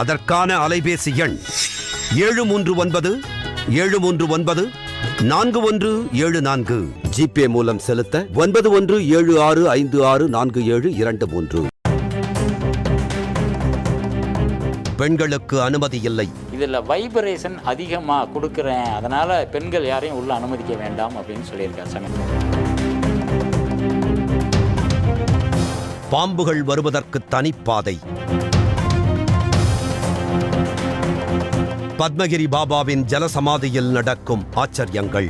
அதற்கான அலைபேசி எண் ஏழு மூன்று ஒன்பது ஏழு மூன்று ஒன்பது நான்கு ஒன்று ஏழு நான்கு. ஜிபே மூலம் செலுத்த ஒன்பது ஒன்று ஏழு ஆறு ஐந்து ஆறு நான்கு ஏழு இரண்டு மூன்று. பெண்களுக்கு அனுமதி இல்லை. இதில் வைப்ரேஷன் அதிகமாக கொடுக்குறேன். அதனால் பெண்கள் யாரையும் உள்ள அனுமதிக்க வேண்டாம் அப்படின்னு சொல்லியிருக்கார் சாமி பாம்புகள் வருவதற்கு தனிப்பாதை பத்மகிரி பாபாவின் ஜலசமாதியில் நடக்கும் ஆச்சரியங்கள்.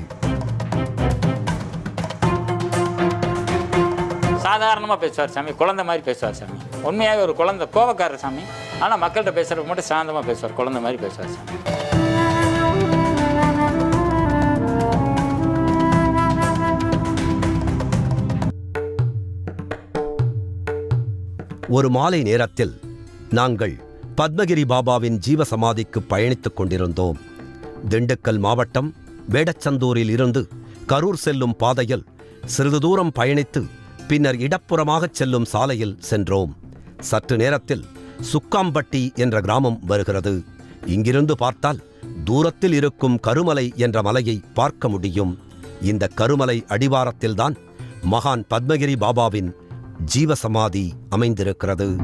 சாதாரணமாக பேசுவார் சாமி குழந்தை மாதிரி பேசுவார் சாமி. உண்மையாகவே ஒரு குழந்தை கோவக்காரர் சாமி. ஆனால் மக்கள்கிட்ட பேசுறதுக்கு மட்டும் சாந்தமாக பேசுவார் குழந்தை மாதிரி பேசுவார் சாமி. ஒரு மாலை நேரத்தில் நாங்கள் பத்மகிரி பாபாவின் ஜீவசமாதிக்கு பயணித்துக் கொண்டிருந்தோம். திண்டுக்கல் மாவட்டம் வேடச்சந்தூரில் இருந்து கரூர் செல்லும் பாதையில் சிறிது தூரம் பயணித்து பின்னர் இடப்புறமாகச் செல்லும் சாலையில் சென்றோம். சற்று நேரத்தில் சுக்காம்பட்டி என்ற கிராமம் வருகிறது. இங்கிருந்து பார்த்தால் தூரத்தில் இருக்கும் கருமலை என்ற மலையை பார்க்க முடியும். இந்த கருமலை அடிவாரத்தில்தான் மகான் பத்மகிரி பாபாவின் ஜீவசமாதி அமைந்திருக்கிறது.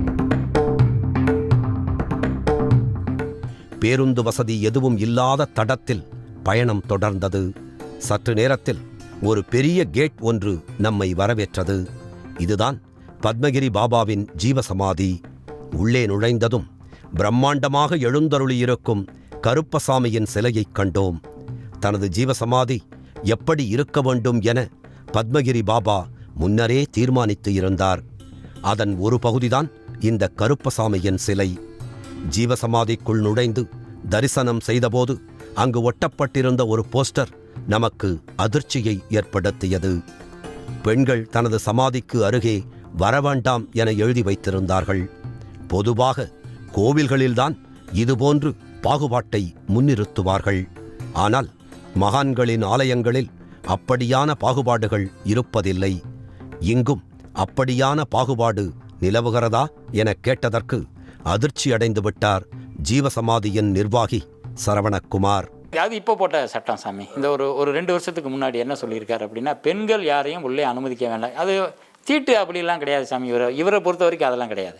பேருந்து வசதி எதுவும் இல்லாத தடத்தில் பயணம் தொடர்ந்தது. சற்று நேரத்தில் ஒரு பெரிய கேட் ஒன்று நம்மை வரவேற்றது. இதுதான் பத்மகிரி பாபாவின் ஜீவசமாதி. உள்ளே நுழைந்ததும் பிரம்மாண்டமாக எழுந்தருளியிருக்கும் கருப்பசாமியின் சிலையைக் கண்டோம். தனது ஜீவசமாதி எப்படி இருக்க வேண்டும் என பத்மகிரி பாபா முன்னரே தீர்மானித்து இருந்தார். அதன் ஒரு பகுதிதான் இந்த கருப்பசாமியின் சிலை. ஜீவசமாதிக்குள் நுழைந்து தரிசனம் செய்தபோது அங்கு ஒட்டப்பட்டிருந்த ஒரு போஸ்டர் நமக்கு அதிர்ச்சியை ஏற்படுத்தியது. பெண்கள் தனது சமாதிக்கு அருகே வரவேண்டாம் என எழுதி வைத்திருந்தார்கள். பொதுவாக கோவில்களில்தான் இதுபோன்று பாகுபாட்டை முன்னிறுத்துவார்கள். ஆனால் மகான்களின் ஆலயங்களில் அப்படியான பாகுபாடுகள் இருப்பதில்லை. இங்கும் அப்படியான பாகுபாடு நிலவுகிறதா எனக் கேட்டதற்கு அதிர்ச்சியடைந்து விட்டார் ஜீவசமாதியின் நிர்வாகி சரவணக்குமார் அது இப்போ போட்ட சட்டம் சாமி. இந்த ஒரு ஒரு ரெண்டு வருஷத்துக்கு முன்னாடி என்ன சொல்லியிருக்காரு அப்படின்னா பெண்கள் யாரையும் உள்ளே அனுமதிக்க வேண்டாம். அது தீட்டு அப்படிலாம் கிடையாது சாமி. இவரை இவரை பொறுத்த வரைக்கும் அதெல்லாம் கிடையாது.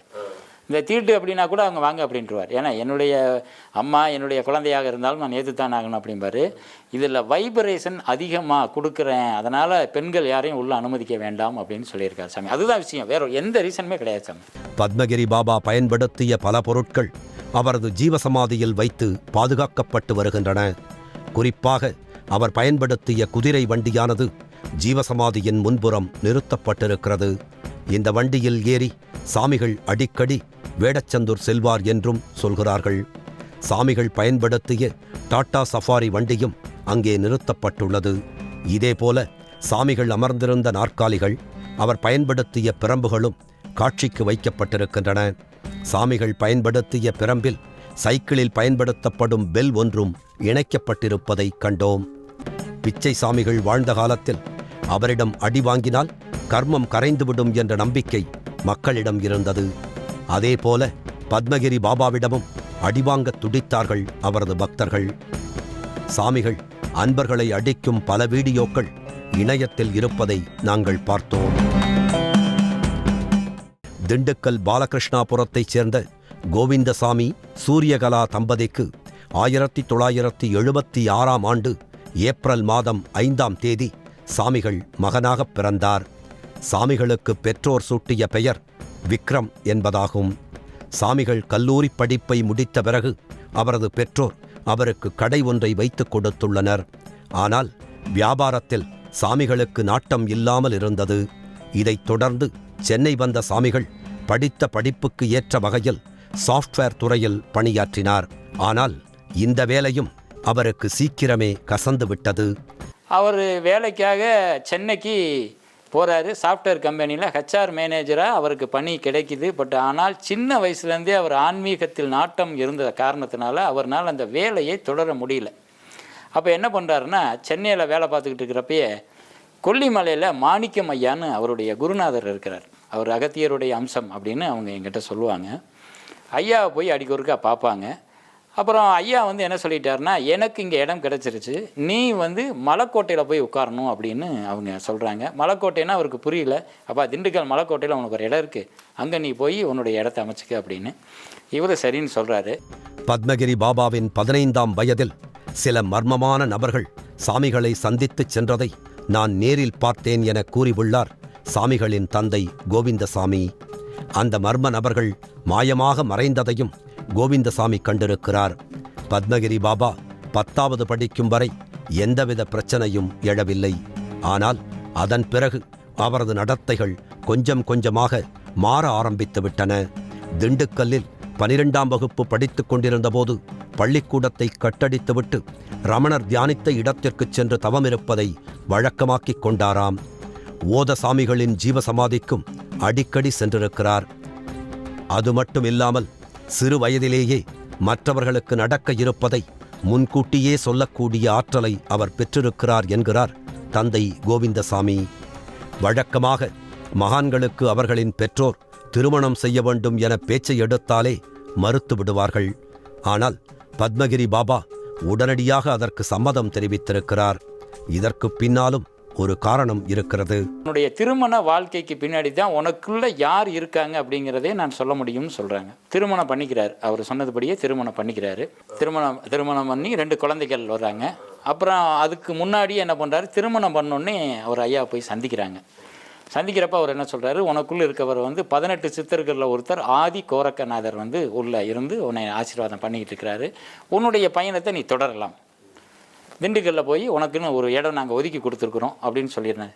இந்த தீட்டு அப்படின்னா கூட அவங்க வாங்க அப்படின்ட்டுவார் ஏன்னா என்னுடைய அம்மா என்னுடைய குழந்தையாக இருந்தாலும் நான் ஏற்றுத்தான் ஆகணும் அப்படிம்பாரு. இதில் வைப்ரேஷன் அதிகமாக கொடுக்குறேன். அதனால் பெண்கள் யாரையும் உள்ள அனுமதிக்க வேண்டாம் அப்படின்னு சொல்லியிருக்காரு சாமி. அதுதான் விஷயம். வேற எந்த ரீசனுமே கிடையாது சாமி. பத்மகிரி பாபா பயன்படுத்திய பல பொருட்கள் அவரது ஜீவசமாதியில் வைத்து பாதுகாக்கப்பட்டு வருகின்றன. குறிப்பாக அவர் பயன்படுத்திய குதிரை வண்டியானது ஜீவசமாதியின் முன்புறம் நிறுத்தப்பட்டிருக்கிறது. இந்த வண்டியில் ஏறி சாமிகள் அடிக்கடி வேடச்சந்தூர் செல்வார் என்றும் சொல்கிறார்கள். சாமிகள் பயன்படுத்திய டாடா சஃபாரி வண்டியும் அங்கே நிறுத்தப்பட்டுள்ளது. இதேபோல சாமிகள் அமர்ந்திருந்த நாற்காலிகள் அவர் பயன்படுத்திய பிரம்புகளும் காட்சிக்கு வைக்கப்பட்டிருக்கின்றன. சாமிகள் பயன்படுத்திய பிரம்பில் சைக்கிளில் பயன்படுத்தப்படும் பெல் ஒன்றும் இணைக்கப்பட்டிருப்பதை கண்டோம். பிச்சை சாமிகள் வாழ்ந்த காலத்தில் அவரிடம் அடி வாங்கினால் கர்மம் கரைந்துவிடும் என்ற நம்பிக்கை மக்களிடம் இருந்தது. அதேபோல பத்மகிரி பாபாவிடமும் அடிவாங்க துடித்தார்கள் அவரது பக்தர்கள். சாமிகள் அன்பர்களை அடிக்கும் பல வீடியோக்கள் இணையத்தில் இருப்பதை நாங்கள் பார்த்தோம். திண்டுக்கல் பாலகிருஷ்ணாபுரத்தைச் சேர்ந்த கோவிந்தசாமி சூரியகலா தம்பதிக்கு ஆயிரத்தி தொள்ளாயிரத்தி எழுபத்தி ஆறாம் ஆண்டு ஏப்ரல் மாதம் ஐந்தாம் தேதி சாமிகள் மகனாகப் பிறந்தார். சாமிகளுக்கு பெற்றோர் சூட்டிய பெயர் விக்ரம் என்பதாகும். சாமிகள் கல்லூரி படிப்பை முடித்த பிறகு அவரது பெற்றோர் அவருக்கு கடை ஒன்றை வைத்துக் கொடுத்துள்ளனர். ஆனால் வியாபாரத்தில் சாமிகளுக்கு நாட்டம் இல்லாமல் இருந்தது. இதைத் தொடர்ந்து சென்னை வந்த சாமிகள் படித்த படிப்புக்கு ஏற்ற வகையில் சாஃப்ட்வேர் துறையில் பணியாற்றினார். ஆனால் இந்த வேலையும் அவருக்கு சீக்கிரமே கசந்து விட்டது. அவர் வேலைக்காக சென்னைக்கு போகிறாரு சாஃப்ட்வேர் கம்பெனியில் ஹெச்ஆர் மேனேஜராக அவருக்கு பணி கிடைக்குது. பட் ஆனால் சின்ன வயசுலேருந்தே அவர் ஆன்மீகத்தில் நாட்டம் இருந்த காரணத்தினால அவர்னால் அந்த வேலையை தொடர முடியல. அப்போ என்ன பண்ணுறாருன்னா சென்னையில் வேலை பார்த்துக்கிட்டு இருக்கிறப்பயே கொல்லிமலையில் மாணிக்கம் ஐயான்னு அவருடைய குருநாதர் இருக்கிறார். அவர் அகத்தியருடைய அம்சம் அப்படின்னு அவங்க எங்கிட்ட சொல்லுவாங்க. ஐயாவை போய் அடிக்கொருக்கா பார்ப்பாங்க. அப்புறம் ஐயா வந்து என்ன சொல்லிட்டாருன்னா எனக்கு இங்கே இடம் கிடச்சிருச்சு. நீ வந்து மலைக்கோட்டையில் போய் உட்காரணும் அப்படின்னு அவங்க சொல்கிறாங்க மலைக்கோட்டைன்னா அவருக்கு புரியல. அப்போ திண்டுக்கல் மலைக்கோட்டையில் உனக்கு ஒரு இடம் இருக்குது அங்கே நீ போய் உன்னுடைய இடத்த அமைச்சிக்க அப்படின்னு இவர் சரின்னு சொல்கிறாரு பத்மகிரி பாபாவின் பதினைந்தாம் வயதில் சில மர்மமான நபர்கள் சாமிகளை சந்தித்துச் சென்றதை நான் நேரில் பார்த்தேன் என கூறியுள்ளார் சாமிகளின் தந்தை கோவிந்தசாமி. அந்த மர்ம நபர்கள் மாயமாக மறைந்ததையும் கோவிந்தசாமி கண்டிருக்கிறார். பத்மகிரி பாபா பத்தாவது படிக்கும் வரை எந்தவித பிரச்சனையும் எழவில்லை. ஆனால் அதன் பிறகு அவரது நடத்தைகள் கொஞ்சம் கொஞ்சமாக மாற ஆரம்பித்து விட்டன. திண்டுக்கல்லில் பனிரெண்டாம் வகுப்பு படித்துக் கொண்டிருந்தபோது பள்ளிக்கூடத்தை கட்டடித்துவிட்டு ரமணர் தியானித்த இடத்திற்குச் சென்று தவமிருப்பதை வழக்கமாக்கிக் கொண்டாராம். ஓதசாமிகளின் ஜீவசமாதிக்கும் அடிக்கடி சென்றிருக்கிறார். அது மட்டும் இல்லாமல் சிறு வயதிலேயே மற்றவர்களுக்கு நடக்க இருப்பதை முன்கூட்டியே சொல்லக்கூடிய ஆற்றலை அவர் பெற்றிருக்கிறார் என்கிறார் தந்தை கோவிந்தசாமி. வழக்கமாக மகான்களுக்கு அவர்களின் பெற்றோர் திருமணம் செய்ய வேண்டும் என பேச்சை எடுத்தாலே மறுத்து விடுவார்கள். ஆனால் பத்மகிரி பாபா உடனடியாக அதற்கு சம்மதம் தெரிவித்திருக்கிறார். இதற்கு பின்னாலும் ஒரு காரணம் இருக்கிறது. உன்னுடைய திருமண வாழ்க்கைக்கு பின்னாடி தான் உனக்குள்ள யார் இருக்காங்க அப்படிங்கிறதே நான் சொல்ல முடியும்னு சொல்கிறாங்க திருமணம் பண்ணிக்கிறார். அவர் சொன்னதுபடியே திருமணம் பண்ணிக்கிறாரு. திருமணம் திருமணம் பண்ணி ரெண்டு குழந்தைகள் வர்றாங்க. அப்புறம் அதுக்கு முன்னாடி என்ன பண்ணுறாரு திருமணம் பண்ணோன்னே அவர் ஐயா போய் சந்திக்கிறாங்க. சந்திக்கிறப்ப அவர் என்ன சொல்கிறாரு உனக்குள்ளே இருக்கவர் வந்து பதினெட்டு சித்தர்களில் ஒருத்தர் ஆதி கோரக்கநாதர் வந்து உள்ளே இருந்து உன்னை ஆசீர்வாதம் பண்ணிக்கிட்டு இருக்கிறாரு. உன்னுடைய பயணத்தை நீ தொடரலாம். திண்டுக்கல்ல போய் உனக்குன்னு ஒரு இடம் நாங்கள் ஒதுக்கி கொடுத்துருக்குறோம் அப்படின்னு சொல்லியிருந்தேன்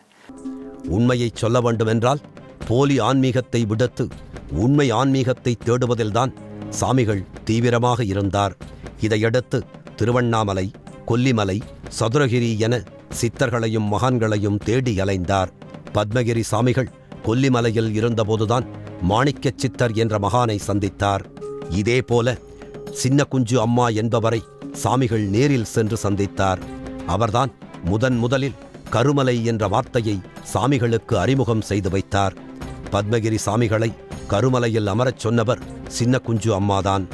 உண்மையை சொல்ல வேண்டுமென்றால் போலி ஆன்மீகத்தை விடுத்து உண்மை ஆன்மீகத்தை தேடுவதில்தான் சாமிகள் தீவிரமாக இருந்தார். இதையடுத்து திருவண்ணாமலை கொல்லிமலை சதுரகிரி என சித்தர்களையும் மகான்களையும் தேடி அலைந்தார். பத்மகிரி சாமிகள் கொல்லிமலையில் இருந்தபோதுதான் மாணிக்க சித்தர் என்ற மகானை சந்தித்தார். இதேபோல சின்ன குஞ்சு அம்மா என்பவரை சாமிகள் நேரில் சென்று சந்தித்தார். அவர்தான் முதன் முதலில் கருமலை என்ற வார்த்தையை சாமிகளுக்கு அறிமுகம் செய்து வைத்தார். பத்மகிரி சாமிகளை கருமலையில் அமரச் சொன்னவர் சின்ன குஞ்சு அம்மாதான்.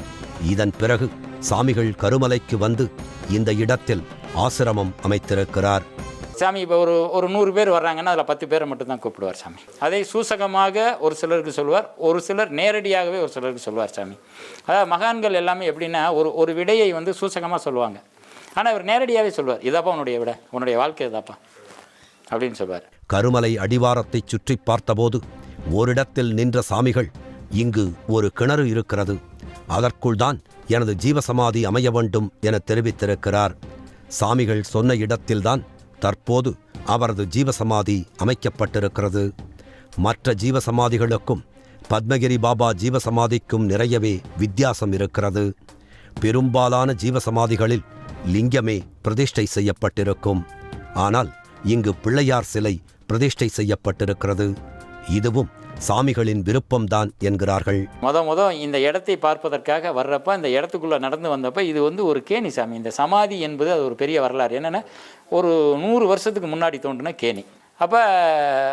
இதன் பிறகு சாமிகள் கருமலைக்கு வந்து இந்த இடத்தில் ஆசிரமம் அமைத்திருக்கிறார். சாமி இப்போ ஒரு ஒரு நூறு பேர் வர்றாங்கன்னா அதில் பத்து பேரை மட்டும்தான் கூப்பிடுவார் சாமி. அதை சூசகமாக ஒரு சிலருக்கு சொல்லுவார் ஒரு சிலர் நேரடியாகவே ஒரு சிலருக்கு சொல்லுவார் சாமி. அதாவது மகான்கள் எல்லாமே எப்படின்னா ஒரு ஒரு விடையை வந்து சூசகமாக சொல்லுவாங்க. ஆனால் இவர் நேரடியாகவே சொல்லுவார் இதாப்பா உன்னுடைய விடை உன்னுடைய வாழ்க்கை இதாப்பா அப்படின்னு சொல்லுவார். கருமலை அடிவாரத்தை சுற்றி பார்த்தபோது ஓரிடத்தில் நின்ற சாமிகள் இங்கு ஒரு கிணறு இருக்கிறது அதற்குள்தான் எனது ஜீவசமாதி அமைய வேண்டும் என தெரிவித்திருக்கிறார். சாமிகள் சொன்ன இடத்தில்தான் தற்போது அவரது ஜீவசமாதி அமைக்கப்பட்டிருக்கிறது. மற்ற ஜீவசமாதிகளுக்கும் பத்மகிரி பாபா ஜீவசமாதிக்கும் நிறையவே வித்தியாசம் இருக்கிறது. பெரும்பாலான ஜீவசமாதிகளில் லிங்கமே பிரதிஷ்டை செய்யப்பட்டிருக்கும். ஆனால் இங்கு பிள்ளையார் சிலை பிரதிஷ்டை செய்யப்பட்டிருக்கிறது. இதுவும் சாமிகளின் விருப்பம்தான் என்கிறார்கள். மொத மொத இந்த இடத்தை பார்ப்பதற்காக வர்றப்ப இந்த இடத்துக்குள்ளே நடந்து வந்தப்ப இது வந்து ஒரு கேணி சாமி. இந்த சமாதி என்பது அது ஒரு பெரிய வரலாறு. என்னென்னா ஒரு நூறு வருஷத்துக்கு முன்னாடி தோன்றின கேணி. அப்போ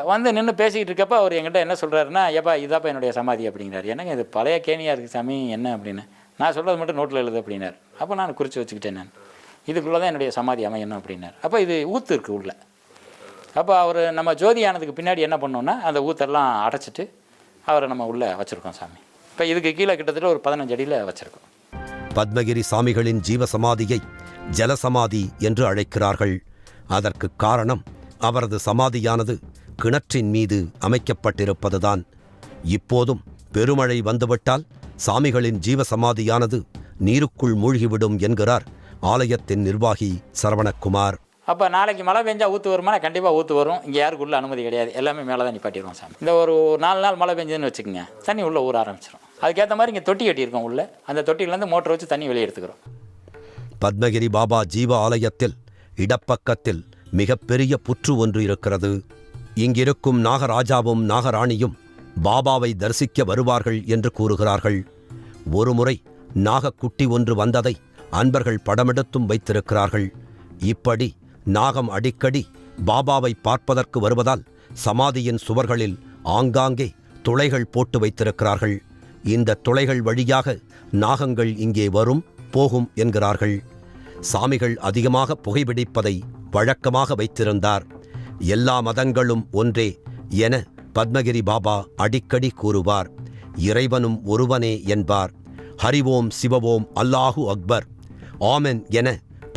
வந்து நின்று பேசிக்கிட்டு இருக்கப்ப அவர் என்கிட்ட என்ன சொல்கிறாருன்னா ஏப்பா இதாப்பா என்னுடைய சமாதி அப்படிங்கிறார். எனக்கு இது பழைய கேணியாக இருக்குது சாமி? என்ன? அப்படின்னு. நான் சொல்கிறது மட்டும் நோட்டில் எழுது அப்படின்னார். அப்போ நான் குறித்து வச்சுக்கிட்டேன் நான். இதுக்குள்ளே தான் என்னுடைய சமாதி அமையணும் அப்படின்னார். அப்போ இது ஊத்து இருக்குது உள்ளே. அப்போ அவர் நம்ம ஜோதி ஆனதுக்கு பின்னாடி என்ன பண்ணோம்னா அந்த ஊத்தெல்லாம் அடைச்சிட்டு அவரை நம்ம உள்ளே வச்சுருக்கோம் சாமி. இப்போ இதுக்கு கீழே கிட்டத்தட்ட ஒரு பதினஞ்சு அடியில் வச்சுருக்கோம். பத்மகிரி சாமிகளின் ஜீவசமாதியை ஜலசமாதி என்று அழைக்கிறார்கள். அதற்கு காரணம் அவரது சமாதியானது கிணற்றின் மீது அமைக்கப்பட்டிருப்பதுதான். இப்போதும் பெருமழை வந்துவிட்டால் சாமிகளின் ஜீவசமாதியானது நீருக்குள் மூழ்கிவிடும் என்கிறார் ஆலயத்தின் நிர்வாகி சரவணக்குமார் அப்போ நாளைக்கு மழை பெஞ்சால் ஊற்று வருமானா? கண்டிப்பாக ஊற்று வரும். இங்கே யாருக்குள்ளே அனுமதி கிடையாது. எல்லாமே மேலே தான் நிப்பாட்டிடுவோம் சாமி. இந்த ஒரு நாலு நாள் மழை பெஞ்சதுன்னு வச்சுக்கோங்க தண்ணி உள்ளே ஊற ஆரம்பிச்சிடும் அதுக்கேற்ற மாதிரி இங்கே தொட்டி கட்டியிருக்கோம் உள்ளே. அந்த தொட்டியிலேருந்து மோட்டர் வச்சு தண்ணி வெளியே எடுத்துக்கிறோம். பத்மகிரி பாபா ஜீவ ஆலயத்தில் இடப்பக்கத்தில் மிகப்பெரிய புற்று ஒன்று இருக்கிறது. இங்கிருக்கும் நாகராஜாவும் நாகராணியும் பாபாவை தரிசிக்க வருவார்கள் என்று கூறுகிறார்கள். ஒருமுறை நாகக்குட்டி ஒன்று வந்ததை அன்பர்கள் படமெடுத்தும் வைத்திருக்கிறார்கள். இப்படி நாகம் அடிக்கடி பாபாவை பார்ப்பதற்கு வருவதால் சமாதியின் சுவர்களில் ஆங்காங்கே துளைகள் போட்டு வைத்திருக்கிறார்கள். இந்த துளைகள் வழியாக நாகங்கள் இங்கே வரும் போகும் என்கிறார்கள். சாமிகள் அதிகமாக புகைப்பிடிப்பதை வழக்கமாக வைத்திருந்தார். எல்லா மதங்களும் ஒன்றே என பத்மகிரி பாபா அடிக்கடி கூறுவார். இறைவனும் ஒருவனே என்பார். ஹரிவோம் சிவவோம் அல்லாஹு அக்பர். ஆமென் என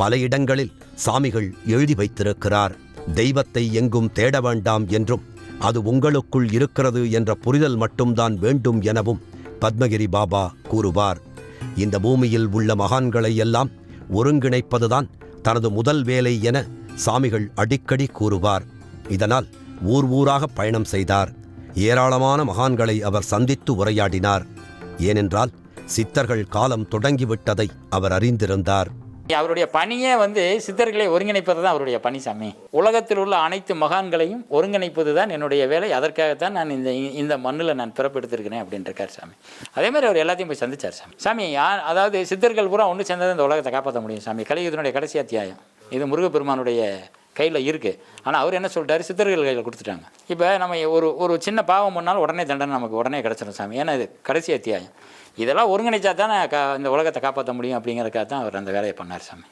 பல இடங்களில் சாமிகள் எழுதி வைத்திருக்கிறார். தெய்வத்தை எங்கும் தேட வேண்டாம் என்றும் அது உங்களுக்குள் இருக்கிறது என்ற புரிதல் மட்டும்தான் வேண்டும் எனவும் பத்மகிரி பாபா கூறுவார். இந்த பூமியில் உள்ள மகான்களை எல்லாம் ஒருங்கிணைப்பதுதான் தனது முதல் வேலை என சாமிகள் அடிக்கடி கூறுவார். இதனால் ஊர் ஊராக பயணம் செய்தார். ஏராளமான மகான்களை அவர் சந்தித்து உரையாடினார். ஏனென்றால் சித்தர்கள் காலம் தொடங்கிவிட்டதை அவர் அறிந்திருந்தார். அவருடைய பணியே வந்து சித்தர்களை ஒருங்கிணைப்பது தான் அவருடைய பணி சாமி. உலகத்தில் உள்ள அனைத்து மகான்களையும் ஒருங்கிணைப்பது தான் என்னுடைய வேலை. அதற்காகத்தான் நான் இந்த இந்த மண்ணில் நான் பிறப்பெடுத்திருக்கிறேன் அப்படின்ட்டு சாமி. அதே மாதிரி அவர் எல்லாத்தையும் போய் சந்திச்சார் சாமி. சாமி அதாவது சித்தர்கள் பூரா ஒன்று சேர்ந்தது இந்த உலகத்தை காப்பாற்ற முடியும் சாமி. கலியுகத்தினுடைய கடைசி அத்தியாயம். இது முருகப்பெருமானுடைய கையில் இருக்குது ஆனால் அவர் என்ன சொல்லிட்டாரு? சித்தர்கள் கையில் கொடுத்துட்டாங்க. இப்போ நம்ம ஒரு ஒரு சின்ன பாவம் பண்ணாலும் உடனே தண்டனை நமக்கு உடனே கிடச்சிடும் சாமி. ஏன்னா இது கடைசி அத்தியாயம். இதெல்லாம் ஒருங்கிணைச்சா தானே இந்த உலகத்தை காப்பாற்ற முடியும் அப்படிங்கிறதுக்காக தான் அவர் அந்த வேலையை பண்ணார் சாமி.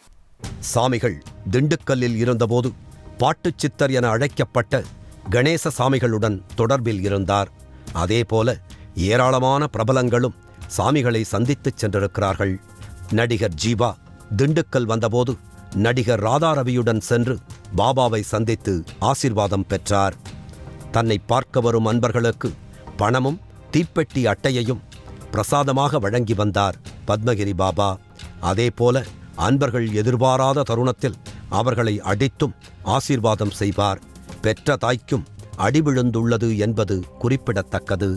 சாமிகள் திண்டுக்கல்லில் இருந்தபோது பாட்டுச் சித்தர் என அழைக்கப்பட்ட கணேச சாமிகளுடன் தொடர்பில் இருந்தார். அதேபோல ஏராளமான பிரபலங்களும் சாமிகளை சந்தித்துச் சென்றிருக்கிறார்கள். நடிகர் ஜீவா திண்டுக்கல் வந்தபோது நடிகர் ராதாரவியுடன் சென்று பாபாவை சந்தித்து ஆசிர்வாதம் பெற்றார். தன்னை பார்க்க வரும் அன்பர்களுக்கு பணமும் தீப்பெட்டி அட்டையையும் பிரசாதமாக வழங்கி வந்தார் பத்மகிரி பாபா. அதேபோல அன்பர்கள் எதிர்பாராத தருணத்தில் அவர்களை அடித்தும் ஆசீர்வாதம் செய்வார். பெற்ற தாய்க்கும் அடி விழுந்துள்ளது என்பது குறிப்பிடத்தக்கது.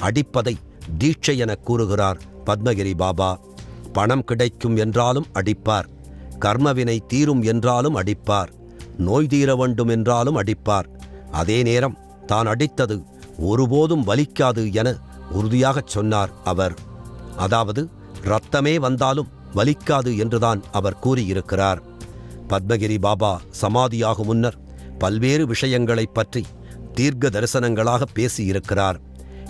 அடிப்பதை தீட்சை என கூறுகிறார் பத்மகிரி பாபா. பணம் கிடைக்கும் என்றாலும் அடிப்பார். கர்மவினை தீரும் என்றாலும் அடிப்பார். நோய் தீர வேண்டும் என்றாலும் அடிப்பார். அதே நேரம் தான் அடித்தது ஒருபோதும் வலிக்காது என உறுதியாகச் சொன்னார் அவர். அதாவது ரத்தமே வந்தாலும் வலிக்காது என்றுதான் அவர் கூறியிருக்கிறார். பத்மகிரி பாபா சமாதியாகும் முன்னர் பல்வேறு விஷயங்களைப் பற்றி தீர்க்க தரிசனங்களாக பேசியிருக்கிறார்.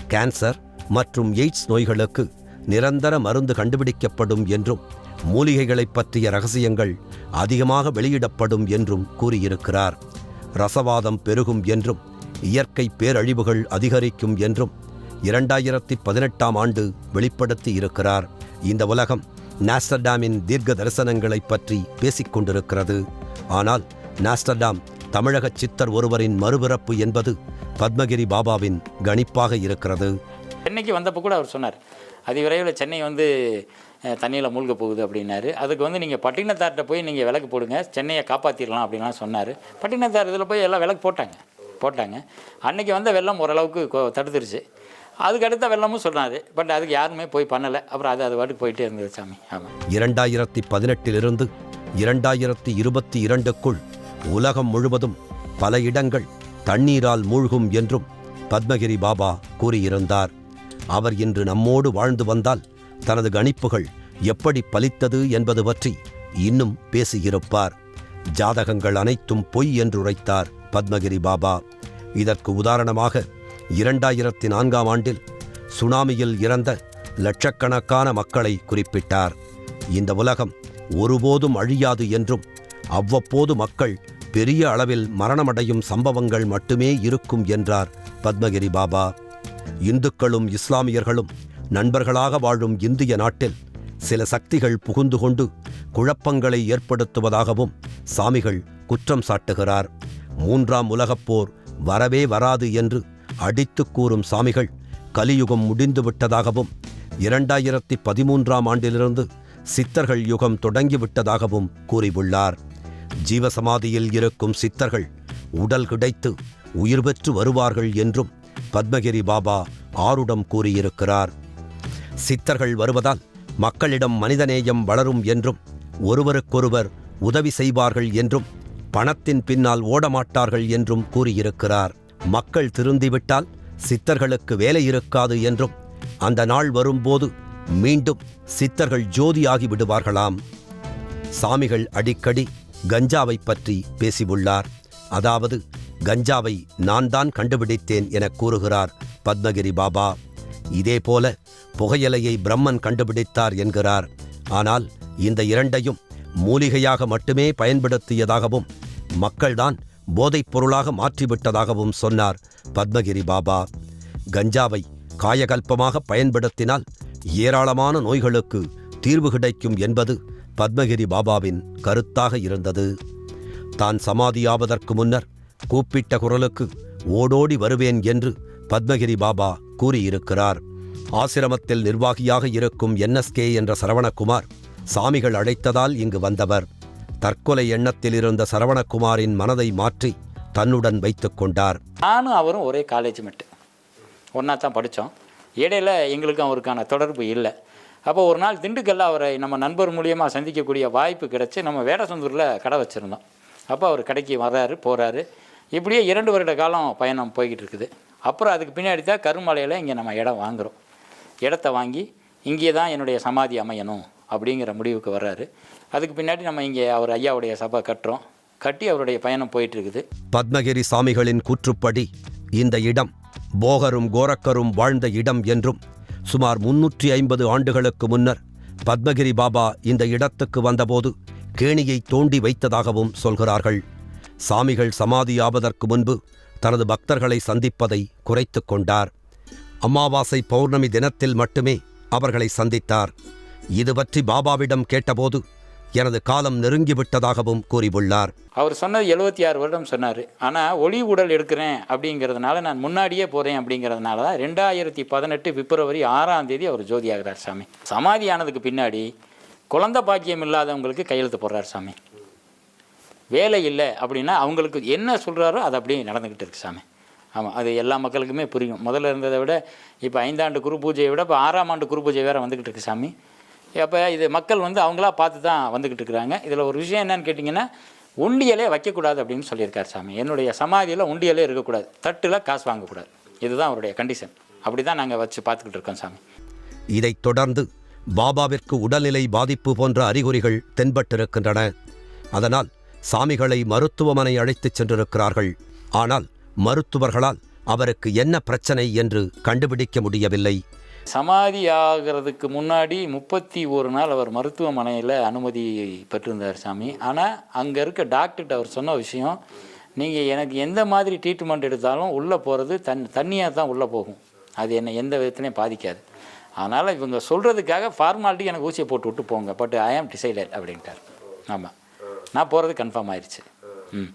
கேன்சர் மற்றும் எய்ட்ஸ் நோய்களுக்கு நிரந்தர மருந்து கண்டுபிடிக்கப்படும் என்றும் மூலிகைகளைப் பற்றிய ரகசியங்கள் அதிகமாக வெளியிடப்படும் என்றும் கூறியிருக்கிறார். ரசவாதம் பெருகும் என்றும் இயற்கை பேரழிவுகள் அதிகரிக்கும் என்றும் இரண்டாயிரத்தி பதினெட்டாம் ஆண்டு வெளிப்படுத்தி இருக்கிறார் இந்த உலகம் நாஸ்டர்டாமின் தீர்க்க தரிசனங்களைப் பற்றி பேசிக் கொண்டிருக்கிறது ஆனால் நாஸ்டர்டாம் தமிழக சித்தர் ஒருவரின் மறுபிறப்பு என்பது பத்மகிரி பாபாவின் கணிப்பாக இருக்கிறது. சென்னைக்கு வந்தப்போ கூட அவர் சொன்னார் அதிவிரைவில் சென்னை வந்து தண்ணியில் மூழ்க போகுது அப்படின்னாரு. அதுக்கு வந்து நீங்கள் பட்டினத்தார்கிட்ட போய் நீங்கள் விளக்கு போடுங்க சென்னையை காப்பாற்றிடலாம் அப்படின்லாம் சொன்னார். பட்டினத்தார் இதில் போய் எல்லாம் விளக்கு போட்டாங்க போட்டாங்க. அன்றைக்கி வந்த வெள்ளம் ஓரளவுக்கு தடுத்துருச்சு. அதுக்கு அடுத்த வெள்ளமும் சொன்னார். பட் அதுக்கு யாருமே போய் பண்ணலை. அப்புறம் அது அது பாட்டுக்கு போயிட்டே இருந்தது சாமி. ஆமாம் இரண்டாயிரத்தி பதினெட்டிலிருந்து இரண்டாயிரத்தி இருபத்தி இரண்டுக்குள் உலகம் முழுவதும் பல இடங்கள் தண்ணீரால் மூழ்கும் என்றும் பத்மகிரி பாபா கூறியிருந்தார். அவர் இன்று நம்மோடு வாழ்ந்து வந்தால் தனது கணிப்புகள் எப்படி பலித்தது என்பது பற்றி இன்னும் பேசியிருப்பார். ஜாதகங்கள் அனைத்தும் பொய் என்று உரைத்தார் பத்மகிரி பாபா. இதற்கு உதாரணமாக இரண்டாயிரத்தி நான்காம் ஆண்டில் சுனாமியில் இறந்த லட்சக்கணக்கான மக்களை குறிப்பிட்டார். இந்த உலகம் ஒருபோதும் அழியாது என்றும் அவ்வப்போது மக்கள் பெரிய அளவில் மரணமடையும் சம்பவங்கள் மட்டுமே இருக்கும் என்றார் பத்மகிரி பாபா. இந்துக்களும் இஸ்லாமியர்களும் நண்பர்களாக வாழும் இந்திய நாட்டில் சில சக்திகள் புகுந்து கொண்டு குழப்பங்களை ஏற்படுத்துவதாகவும் சாமிகள் குற்றம் சாட்டுகிறார். மூன்றாம் உலகப்போர் வரவே வராது என்று அடித்துக் கூறும் சாமிகள் கலியுகம் முடிந்துவிட்டதாகவும் இரண்டாயிரத்தி பதிமூன்றாம் ஆண்டிலிருந்து சித்தர்கள் யுகம் தொடங்கிவிட்டதாகவும் கூறியுள்ளார். ஜீவசமாதியில் இருக்கும் சித்தர்கள் உடல் கிடைத்து உயிர் பெற்று வருவார்கள் என்றும் பத்மகிரி பாபா ஆருடம் கூறியிருக்கிறார். சித்தர்கள் வருவதால் மக்களிடம் மனிதநேயம் வளரும் என்றும் ஒருவருக்கொருவர் உதவி செய்வார்கள் என்றும் பணத்தின் பின்னால் ஓடமாட்டார்கள் என்றும் கூறியிருக்கிறார். மக்கள் திருந்திவிட்டால் சித்தர்களுக்கு வேலை இருக்காது என்றும் அந்த நாள் வரும்போது மீண்டும் சித்தர்கள் ஜோதியாகி விடுவார்களாம். சாமிகள் அடிக்கடி கஞ்சாவை பற்றி பேசியுள்ளார். அதாவது கஞ்சாவை நான் தான் கண்டுபிடித்தேன் என கூறுகிறார் பத்மகிரி பாபா. இதேபோல புகையலையை பிரம்மன் கண்டுபிடித்தார் என்கிறார். ஆனால் இந்த இரண்டையும் மூலிகையாக மட்டுமே பயன்படுத்தியதாகவும் மக்கள்தான் போதைப் பொருளாக மாற்றிவிட்டதாகவும் சொன்னார் பத்மகிரி பாபா. கஞ்சாவை காயகல்பமாக பயன்படுத்தினால் ஏராளமான நோய்களுக்கு தீர்வு கிடைக்கும் என்பது பத்மகிரி பாபாவின் கருத்தாக இருந்தது. தான் சமாதியாவதற்கு முன்னர் கூப்பிட்ட குரலுக்கு ஓடோடி வருவேன் என்று பத்மகிரி பாபா கூறியிருக்கிறார். ஆசிரமத்தில் நிர்வாகியாக இருக்கும் என்எஸ்கே என்ற சரவணகுமார் சாமிகள் அழைத்ததால் இங்கு வந்தவர். தற்கொலை எண்ணத்தில் இருந்த சரவணகுமாரின் மனதை மாற்றி தன்னுடன் வைத்து கொண்டார். நானும் அவரும் ஒரே காலேஜ் மெட்டு ஒன்றா தான் படித்தோம் இடையில எங்களுக்கும் அவருக்கான தொடர்பு இல்லை. அப்போ ஒரு நாள் திண்டுக்கல்ல அவரை நம்ம நண்பர் மூலியமாக சந்திக்கக்கூடிய வாய்ப்பு கிடச்சி நம்ம வேடசந்தூரில் கடை வச்சுருந்தோம். அப்போ அவர் கடைக்கு வர்றாரு போகிறாரு இப்படியே இரண்டு வருட காலம் பயணம் போய்கிட்டு இருக்குது. அப்புறம் அதுக்கு பின்னாடி தான் கருமலையில் இங்கே நம்ம இடம் வாங்குகிறோம் இடத்த வாங்கி இங்கே தான் என்னுடைய சமாதி அமையணும். அப்படிங்கிற முடிவுக்கு வர்றாரு. அதுக்கு பின்னாடி நம்ம இங்கே அவர் ஐயாவுடைய சபை கட்டுறோம். கட்டி அவருடைய பயணம் போயிட்டு இருக்குது பத்மகிரி சாமிகளின் கூற்றுப்படி இந்த இடம் போகரும் கோரக்கரும் வாழ்ந்த இடம் என்றும் சுமார் முன்னூற்றி ஐம்பது ஆண்டுகளுக்கு முன்னர் பத்மகிரி பாபா இந்த இடத்துக்கு வந்தபோது கேணியை தோண்டி வைத்ததாகவும் சொல்கிறார்கள். சாமிகள் சமாதியாவதற்கு முன்பு தனது பக்தர்களை சந்திப்பதை குறைத்து கொண்டார். அமாவாசை பௌர்ணமி தினத்தில் மட்டுமே அவர்களை சந்தித்தார். இது பற்றி பாபாவிடம் கேட்டபோது எனது காலம் நெருங்கிவிட்டதாகவும் கூறியுள்ளார். அவர் சொன்னது எழுபத்தி ஆறு வருடம் சொன்னார். ஆனால் ஒளி உடல் எடுக்கிறேன் அப்படிங்கிறதுனால நான் முன்னாடியே போகிறேன் அப்படிங்கிறதுனால தான் ரெண்டாயிரத்தி பதினெட்டு பிப்ரவரி ஆறாம் தேதி அவர் ஜோதியாகிறார் சாமி. சமாதி ஆனதுக்கு பின்னாடி குழந்த பாக்கியம் இல்லாதவங்களுக்கு கையெழுத்து போடுறார் சாமி. வேலை இல்லை அப்படின்னா அவங்களுக்கு என்ன சொல்கிறாரோ அது அப்படியே நடந்துக்கிட்டு இருக்கு சாமி. ஆமாம் அது எல்லா மக்களுக்குமே புரியும். முதல்ல இருந்ததை விட இப்போ ஐந்தாண்டு குரு பூஜையை விட இப்போ ஆறாம் ஆண்டு குரு பூஜை வேறு வந்துக்கிட்டு இருக்கு சாமி. அப்போ இது மக்கள் வந்து அவங்களா பார்த்து தான் வந்துக்கிட்டு இருக்கிறாங்க. இதில் ஒரு விஷயம் என்னன்னு கேட்டிங்கன்னா உண்டியலே வைக்கக்கூடாது அப்படின்னு சொல்லியிருக்கார் சாமி. என்னுடைய சமாதியில் உண்டியலே இருக்கக்கூடாது. தட்டில் காசு வாங்கக்கூடாது. இதுதான் அவருடைய கண்டிஷன் அப்படி தான் நாங்கள் வச்சு பார்த்துக்கிட்டு இருக்கோம் சாமி. இதைத் தொடர்ந்து பாபாவிற்கு உடல்நிலை பாதிப்பு போன்ற அறிகுறிகள் தென்பட்டிருக்கின்றன. அதனால் சாமிகளை மருத்துவமனை அழைத்துச் சென்றிருக்கிறார்கள். ஆனால் மருத்துவர்களால் அவருக்கு என்ன பிரச்சனை என்று கண்டுபிடிக்க முடியவில்லை. சமாதி ஆகிறதுக்கு முன்னாடி முப்பத்தி ஒரு நாள் அவர் மருத்துவமனையில் அனுமதி பெற்றிருந்தார் சாமி. ஆனால் அங்கே இருக்க டாக்டர்கிட்ட அவர் சொன்ன விஷயம் நீங்கள் எனக்கு எந்த மாதிரி ட்ரீட்மெண்ட் எடுத்தாலும் உள்ளே போகிறது தன் தண்ணியாக தான் உள்ளே போகும். அது என்னை எந்த விதத்துலையும் பாதிக்காது. அதனால் இவங்க சொல்கிறதுக்காக ஃபார்மாலிட்டி எனக்கு ஊசியை போட்டு விட்டு போங்க. பட் ஐ ஆம் டிசைடட் அப்படின்ட்டார். ஆமாம் நான் போகிறது கன்ஃபார்ம் ஆயிடுச்சு ம்.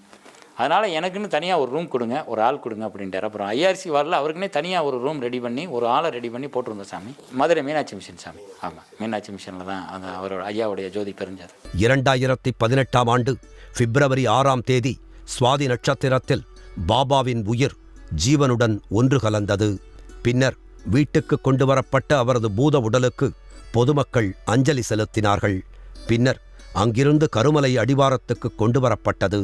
அதனால் எனக்குன்னு தனியாக ஒரு ரூம் கொடுங்க ஒரு ஆள் கொடுங்க அப்படின்ட்டார். அப்புறம் ஐஆர்சி வரல அவருக்குன்னே தனியாக ஒரு ரூம் ரெடி பண்ணி ஒரு ஆளை ரெடி பண்ணி போட்டிருந்தோம் சாமி. மதுரை மீனாட்சி மிஷன் சாமி. ஆமாம் மீனாட்சி மிஷனில் தான் அந்த அவரோட ஐயாவுடைய ஜோதி பெருஞ்சார். இரண்டாயிரத்தி பதினெட்டாம் ஆண்டு பிப்ரவரி ஆறாம் தேதி சுவாதி நட்சத்திரத்தில் பாபாவின் உயிர் ஜீவனுடன் ஒன்று கலந்தது. பின்னர் வீட்டுக்கு கொண்டு வரப்பட்ட அவரது பூத உடலுக்கு பொதுமக்கள் அஞ்சலி செலுத்தினார்கள். பின்னர் அங்கிருந்து கருமலை அடிவாரத்துக்கு கொண்டு வரப்பட்டது.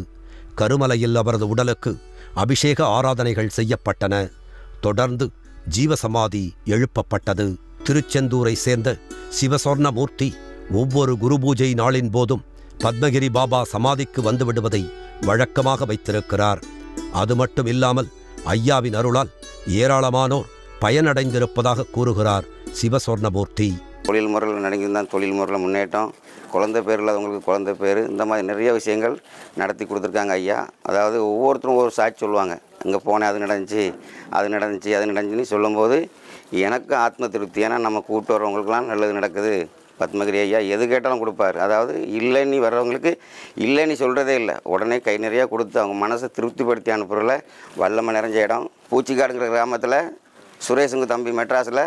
கருமலையில் அவரது உடலுக்கு அபிஷேக ஆராதனைகள் செய்யப்பட்டன. தொடர்ந்து ஜீவசமாதி எழுப்பப்பட்டது. திருச்செந்தூரை சேர்ந்த சிவசொர்ணமூர்த்தி ஒவ்வொரு குரு பூஜை நாளின் போதும் பத்மகிரி பாபா சமாதிக்கு வந்துவிடுவதை வழக்கமாக வைத்திருக்கிறார். அது மட்டும் இல்லாமல் ஐயாவின் அருளால் ஏராளமானோர் பயனடைந்திருப்பதாக கூறுகிறார் சிவசொர்ணமூர்த்தி தொழில் முறையில் நடங்கியிருந்தான் தொழில் முறையில் முன்னேற்றம் குழந்தை பேர் இல்லாதவங்களுக்கு குழந்தை பேர் இந்த மாதிரி நிறைய விஷயங்கள் நடத்தி கொடுத்துருக்காங்க ஐயா. அதாவது ஒவ்வொருத்தரும் ஒவ்வொரு சாட்சி சொல்லுவாங்க. அங்கே போனேன் அது நடந்துச்சு அது நடந்துச்சு அது நடந்துச்சுன்னு சொல்லும்போது எனக்கு ஆத்ம திருப்தி. ஏன்னா நம்ம கூப்பிட்டு வரவங்களுக்குலாம் நல்லது நடக்குது. பத்மகிரி ஐயா எது கேட்டாலும் கொடுப்பாரு. அதாவது இல்லைன்னு வர்றவங்களுக்கு இல்லைன்னு சொல்கிறதே இல்லை. உடனே கை நிறையா கொடுத்து அவங்க மனசை திருப்திப்படுத்தி அனுப்புகிறல வல்லமை நிறைஞ்ச இடம். பூச்சிக்காடுங்கிற கிராமத்தில் சுரேஷுங்க தம்பி மெட்ராஸில்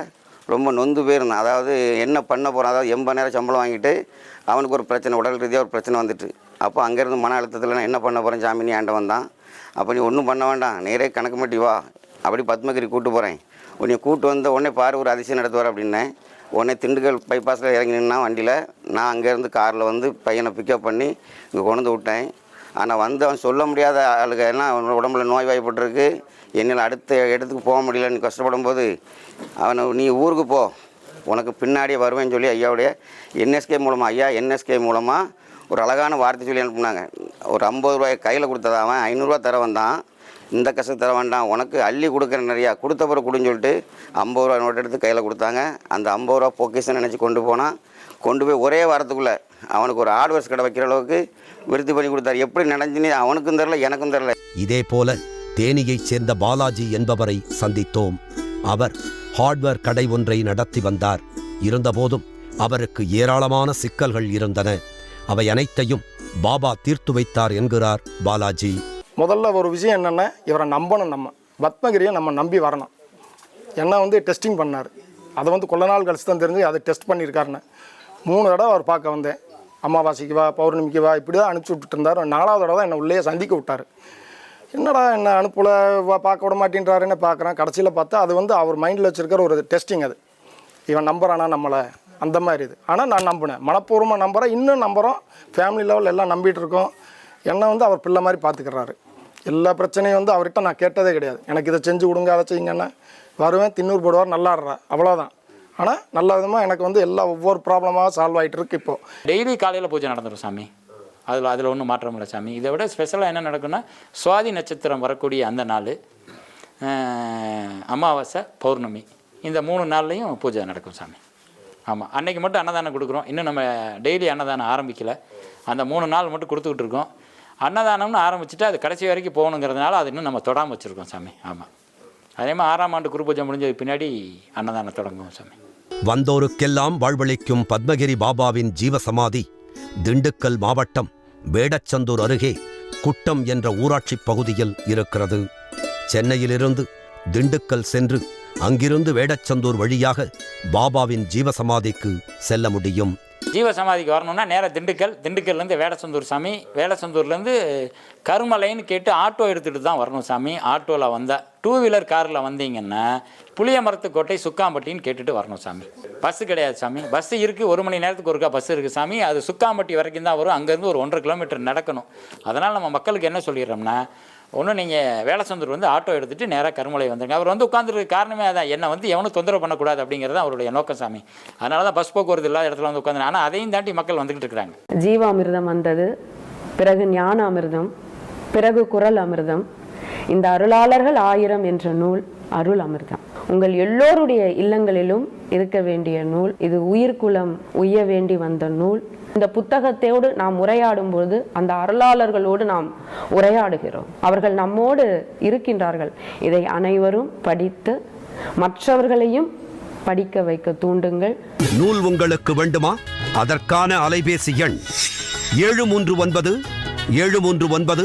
ரொம்ப நொந்து போயிருந்தான். அதாவது என்ன பண்ண போகிறான் அதாவது எண்பது நேரம் சம்பளம் வாங்கிட்டு அவனுக்கு ஒரு பிரச்சனை உடல் ரீதியாக ஒரு பிரச்சனை வந்துட்டு. அப்போ அங்கேருந்து மன அழுத்தத்தில் நான் என்ன பண்ண போகிறேன் சாமி? ஆண்ட வந்தான். அப்போ நீ ஒன்றும் பண்ண வேண்டாம். நேரே கணக்கு மாட்டி வா. அப்படி பத்மகிரி கூட்டு போகிறேன் உன்னை கூட்டு வந்த உடனே பாரு ஒரு அதிசயம் நடத்துவார் அப்படின்னேன். உடனே திண்டுக்கல் பைபாஸில் இறங்கி நின்னா வண்டியில். நான் அங்கேருந்து காரில் வந்து பையனை பிக்கப் பண்ணி இங்கே கொண்டு விட்டேன். ஆனால் வந்து அவன் சொல்ல முடியாத ஆளுங்க. ஏன்னா அவன் உடம்புல நோய் வாய்ப்பட்டிருக்கு என்னால் அடுத்த இடத்துக்கு போக முடியலன்னு கஷ்டப்படும் போது அவனை நீ ஊருக்கு போ. உனக்கு பின்னாடியே வருவேன்னு சொல்லி ஐயாவுடைய என்எஸ்கே மூலமாக ஐயா என்எஸ்கே மூலமாக ஒரு அழகான வார்த்தை சொல்லி அனுப்புனாங்க. ஒரு ஐம்பது ரூபாய் கையில் கொடுத்தத அவன் ஐநூறுரூவா தர வந்தான். இந்த கஷ்டம் தர வேண்டாம். உனக்கு அள்ளி கொடுக்குறேன் நிறையா. கொடுத்த பிறகு கொடுன்னு சொல்லிட்டு ஐம்பது ரூபா நோட்டு எடுத்து கையில் கொடுத்தாங்க. அந்த ஐம்பது ரூபா பொக்கிஷன் நினச்சி கொண்டு போனான். கொண்டு போய் ஒரே வாரத்துக்குள்ளே அவனுக்கு ஒரு ஹார்ட்வேர்ஸ் கடை வைக்கிற அளவுக்கு விருத்தி பண்ணி கொடுத்தாரு. எப்படி நடந்துன்னு அவனுக்கும் தெரில எனக்கும் தெரில இதேபோல தேனியைச் சேர்ந்த பாலாஜி என்பவரை சந்தித்தோம். அவர் ஹார்ட்வேர் கடை ஒன்றை நடத்தி வந்தார். இருந்தபோதும் அவருக்கு ஏராளமான சிக்கல்கள் இருந்தன. அவை அனைத்தையும் பாபா தீர்த்து வைத்தார் என்கிறார் பாலாஜி. முதல்ல ஒரு விஷயம் என்னென்னா இவரை நம்பணும் நம்ம. பத்மகிரியை நம்ம நம்பி வரணும். என்ன வந்து டெஸ்டிங் பண்ணார். அதை வந்து கொள்ள நாள் கழிச்சு தான் தெரிஞ்சு அதை டெஸ்ட் பண்ணியிருக்காருன்னு. மூணு தடவை அவர் பார்க்க வந்தேன். அமாவாசைக்கு வா பௌர்ணமிக்கு வா இப்படி தான் அனுப்பிச்சி விட்டுட்டு இருந்தார். நாலாவது தடவை தான் என்னை உள்ளே சந்திக்க விட்டார். என்னடா என்ன அனுப்பல வா பார்க்க விட மாட்டேன்றாருன்னு பார்க்குறேன். கடைசியில் பார்த்தா அது வந்து அவர் மைண்டில் வச்சுருக்கிற ஒரு டெஸ்டிங் அது. இவன் நம்புறானா நம்மளை? அந்த மாதிரி இது. ஆனால் நான் நம்பினேன். மனப்பூர்வமாக நம்புகிறேன் இன்னும் நம்புகிறோம் ஃபேமிலி லெவல் எல்லாம் நம்பிகிட்டு இருக்கோம். என்னை வந்து அவர் பிள்ளை மாதிரி பார்த்துக்கிறாரு. எல்லா பிரச்சனையும் வந்து அவர்கிட்ட நான் கேட்டதே கிடையாது. எனக்கு இதை செஞ்சு கொடுங்க அதை செய்யுங்கன்னா. வருவேன் தின்னூர் போடுவார் நல்லாடுறா. அவ்வளோதான் ஆனால் நல்ல விதமாக எனக்கு வந்து எல்லா ஒவ்வொரு ப்ராப்ளமாக சால்வ் ஆகிட்டு இருக்கு இப்போது டெய்லி காலையில் பூஜை நடந்துடும் சாமி. அதில் அதில் ஒன்றும் மாற்றம் இல்லை சாமி. இதை விட ஸ்பெஷலாக என்ன நடக்கும்னா சுவாதி நட்சத்திரம் வரக்கூடிய அந்த நாள் அமாவாசை பௌர்ணமி. இந்த மூணு நாள்லையும் பூஜை நடக்கும் சாமி. ஆமாம் அன்றைக்கி மட்டும் அன்னதானம் கொடுக்குறோம். இன்னும் நம்ம டெய்லி அன்னதானம் ஆரம்பிக்கலை. அந்த மூணு நாள் மட்டும் கொடுத்துக்கிட்டு இருக்கோம். அன்னதானம்னு ஆரம்பிச்சுட்டு அது கடைசி வரைக்கும் போகணுங்கிறதுனால அது இன்னும் நம்ம தொடாமல் வச்சுருக்கோம் சாமி. ஆமாம் அதே மாதிரி ஆறாம் ஆண்டு குரு பூஜை முடிஞ்சதுக்கு பின்னாடி அன்னதானம் தொடங்குவோம் சாமி. வந்தோருக்கெல்லாம் வாழ்வளிக்கும் பத்மகிரி பாபாவின் ஜீவசமாதி திண்டுக்கல் மாவட்டம் வேடச்சந்தூர் அருகே குட்டம் என்ற ஊராட்சி பகுதியில் இருக்கிறது. சென்னையிலிருந்து திண்டுக்கல் சென்று அங்கிருந்து வேடச்சந்தூர் வழியாக பாபாவின் ஜீவசமாதிக்கு செல்ல முடியும். ஜீவசமாதிக்கு வரணும்னா நேராக திண்டுக்கல் திண்டுக்கல்லேருந்து வேடசந்தூர் சாமி வேடசந்தூர்லேருந்து கருமலைன்னு கேட்டு ஆட்டோ எடுத்துகிட்டு தான் வரணும் சாமி. ஆட்டோவில் வந்தால் டூ வீலர் காரில் வந்தீங்கன்னா புளியமரத்துக்கோட்டை சுக்காம்பட்டின்னு கேட்டுட்டு வரணும் சாமி. பஸ்ஸு கிடையாது சாமி. பஸ்ஸு இருக்குது ஒரு மணி நேரத்துக்கு ஒருக்கா பஸ் இருக்குது சாமி. அது சுக்காம்பட்டி வரைக்கும் தான் வரும். அங்கேருந்து ஒரு ஒன்றரை கிலோமீட்டர் நடக்கணும். அதனால் நம்ம மக்களுக்கு என்ன சொல்லிடுறோம்னா ஒன்று நீங்கள் வேலைச்சந்தூர் வந்து ஆட்டோ எடுத்துகிட்டு நேராக கருமலை வந்துருங்க. அவர் வந்து உட்காந்துருக்கு காரணமே அதான். என்னை வந்து எவனும் தொந்தரவு பண்ணக்கூடாது அப்படிங்கிறது அவருடைய நோக்கம் சாமி. அதனால தான் பஸ் போக்குவரத்து இல்லாத இடத்துல வந்து உட்காந்து ஆனால் அதையும் தாண்டி மக்கள் வந்துக்கிட்டு இருக்கிறாங்க. ஜீவாமிர்தம் வந்தது. பிறகு ஞான அமிர்தம் பிறகு குரல் அமிர்தம். இந்த அருளாளர்கள் ஆயிரம் என்ற நூல் அருள் அமிர்தம். உங்கள் எல்லோருடைய இல்லங்களிலும் இருக்க வேண்டிய நூல் இது உயிர்குலம் உய்ய வேண்டி வந்த நூல். இந்த புத்தகத்தோடு நாம் உரையாடும் பொழுது அந்த அருளாளர்களோடு நாம் உரையாடுகிறோம். அவர்கள் நம்மோடு இருக்கின்றார்கள். இதை அனைவரும் படித்து மற்றவர்களையும் படிக்க வைக்க தூண்டுங்கள். நூல் உங்களுக்கு வேண்டுமா? அதற்கான அலைபேசி எண் ஏழு மூன்று ஒன்பது ஏழு மூன்று ஒன்பது